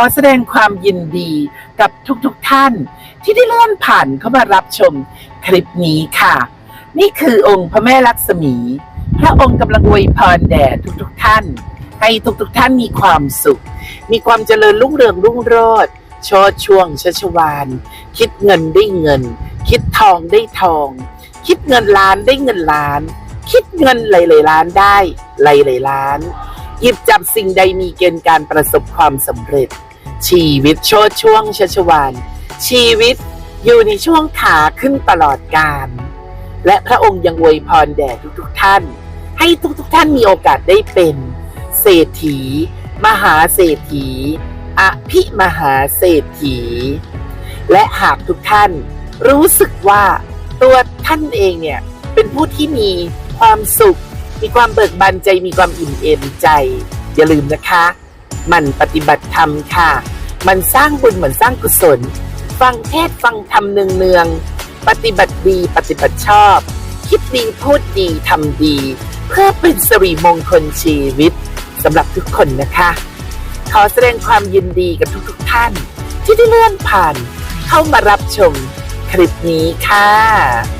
อแสดงความยินดีกับทุกๆทท่าน ที่ได้เลื่อนผ่านเข้ามารับชมคลิปนี้ค่ะ นี่คือองค์พระแม่ลักษมี พระองค์กำลังอวยพรแด่ทุกๆทท่าน ให้ทุกๆทท่านมีความสุข มีความเจริญรุ่งเรืองรุ่งโรจน์โชดช่วงชัชวาน คิดเงินได้เงิน คิดทองได้ทอง คิดเงินล้านได้เงินล้าน คิดเงินหลายๆล้านได้หลายๆล้านหยิบจับสิ่งใดมีเกณฑ์การประสบความสำเร็จ ชีวิตโชดช่วงชัชวานชีวิตอยู่ในช่วงขาขึ้นตลอดกาลและพระองค์ยังอวยพรแด่ทุกๆท่าน ให้ทุกๆท่านมีโอกาสได้เป็น เศรษฐี มหาเศรษฐีอภิมหาเศรษฐี และหากทุกท่านรู้สึกว่าตัวท่านเองเนี่ยเป็นผู้ที่มีความสุข มีความเบิกบานใจมีความอิ่มเอมใจ อย่าลืมนะคะ มันปฏิบัติธรรมค่ะ มันสร้างบุญเหมือนสร้างกุศล ฟังเทศฟังธรรมเนืองๆปฏิบัติดีปฏิบัติชอบ คิดดีพูดดีทำดี เพื่อเป็นสิริมงคลชีวิตสำหรับทุกคนนะคะ ขอแสดงความยินดีกับทุกๆท่าน ที่ได้เลื่อนผ่าน เข้ามารับชมคลิปนี้ค่ะ